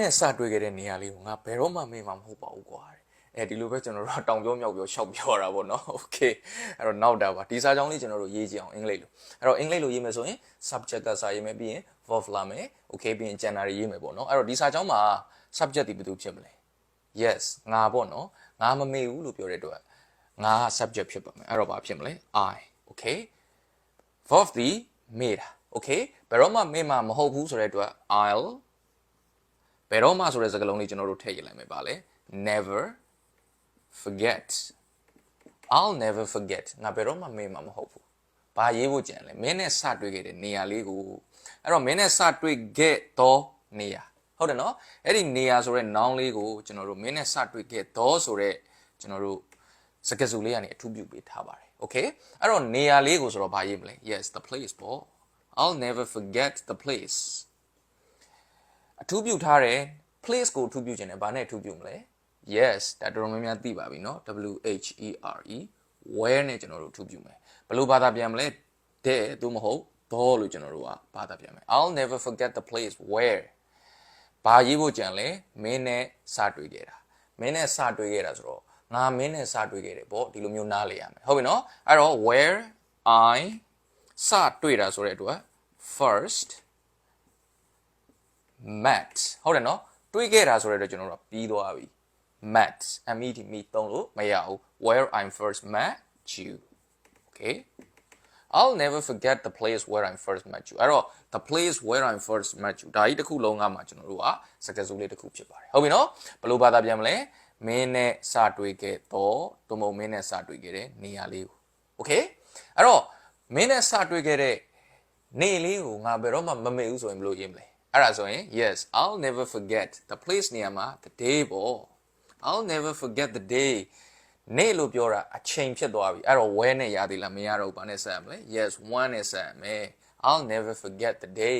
နဲ့စတွေ့ခဲ့တဲ့နေရာလေးကိုငါဘယ်တော့မှမေ့မှာမဟုတ်ပါဘူးကွာတဲ့အဲဒီလိုပဲကျွန်တော်တို့ကတောင်ပြောမြောက်ပြောရှောက်ပြောတာပေါ့နော်โอเคအဲ့တော့နောက်တာပါဒီစာကြောင်းလေးကျွန်တော်တို့ရေးကြည့်အောင်အင်္ဂလိပ်လိုအဲ့တော့အင်္ဂလိပ်လိုရေးမယ်ဆိုရင် subject ကစာရေးမယ်ပြီးရင် verb လာမယ် okay ပြီးရင် gender ရေးမယ်ပေါ့နော်အဲ့တော့ဒီစာကြောင်းမှာ subject ဒီဘယ်သူဖြစ်မလဲ yes ငါပေါ့နော်ငါမမေ့ဘူးလို့ပြောတဲ့အတွက်ငါက subject ဖြစ်ပါမယ်အဲ့တော့ဘာဖြစ်မလဲ i okay verb ဒီမေ့တာ okay ဘယ်တော့မှမေ့မှာမဟုတ်ဘူးဆိုတဲ့အတွက် i'll ဘယ်တော့မှဆိုတဲ့စကားလုံးလေးကျွန်တော်တို့ထည့်ရလိုက်မယ်ပါလေ never forget I'll never forget ငါဘယ်တော့မှမေ့မှာမဟုတ်ဘူးဘာရေးဖို့ကြံလဲမင်းနဲ့စတွေ့ခဲ့တဲ့နေရာလေးကိုအဲ့တော့မင်းနဲ့စတွေ့ခဲ့သောနေရာဟုတ်တယ်နော်အဲ့ဒီနေရာဆိုတဲ့ noun လေးကိုကျွန်တော်တို့မင်းနဲ့စတွေ့ခဲ့သောဆိုတဲ့ကျွန်တော်တို့စကားစုလေးကနေအထူးပြုပေးထားပါတယ် okay အဲ့တော့နေရာလေးကိုဆိုတော့ဘာရေးမလဲ yes the place ပေါ့ I'll never forget the place အထူးပြုထားတယ် place ကိုအထူးပြုခြင်းတယ်ဘာနဲ့အထူးပြုမလဲ yes ဒါတော်တော်များများသိပါပြီเนาะ W H E R E where နဲ့ကျွန်တော်တို့အထူးပြုမယ်ဘယ်လိုဘာသာပြန်မလဲ there သို့မဟုတ် though လို့ကျွန်တော်တို့ကဘာသာပြန်မယ် I'll never forget the place where ဘာရေးဖို့ကြံလဲမင်းနဲ့စတွေ့ခဲ့တာမင်းနဲ့စတွေ့ခဲ့တာဆိုတော့ငါမင်းနဲ့စတွေ့ခဲ့တယ်ပေါ့ဒီလိုမျိုးနားလေရမယ်ဟုတ်ပြီနော်အဲ့တော့ where I စတွေ့တာဆိုတဲ့အတွက် first met ဟုတ်တယ်နော်တွေးခဲ့တာဆိုတဲ့အတွက်ကျွန်တော်တို့ကပြီးသွားပြီ met met meet သုံးလို့မရဘူး where I first met you okay I'll never forget the place where I first met you အဲ့တော့ the place where I first met you ဒါကြီးတစ်ခုလုံးကမှကျွန်တော်တို့ကစကားစုလေးတစ်ခုဖြစ်ပါတယ်ဟုတ်ပြီနော်ဘယ်လိုဘာသာပြန်မလဲမင်းနဲ့စတွေ့ခဲ့တော့တို့မဟုတ်မင်းနဲ့စတွေ့ခဲ့တဲ့နေရာလေးကို okay အဲ့တော့မင်းနဲ့စတွေ့ခဲ့တဲ့နေလေးကိုငါဘယ်တော့မှမမေ့ဘူးဆိုရင်ဘယ်လိုရေးမလဲ အဲ့ဒါဆိုရင် yes I'll never forget the place နေရာမှာ the day ပေါ့ I'll never forget the day နေ့လို့ပြောတာအချိန်ဖြစ်သွားပြီအဲ့တော့ where နဲ့ရသေးလားမရတော့ဘူးဘာနဲ့ဆက်ရမလဲ yes one နဲ့ဆက်ရမယ် I'll never forget the day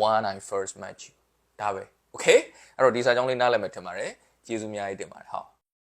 when I first met you ဒါပဲ okay အဲ့တော့ဒီစာကြောင်းလေးနားလည်မယ်ထင်ပါတယ်ကျေးဇူးအများကြီးတင်ပါတယ်ဟုတ်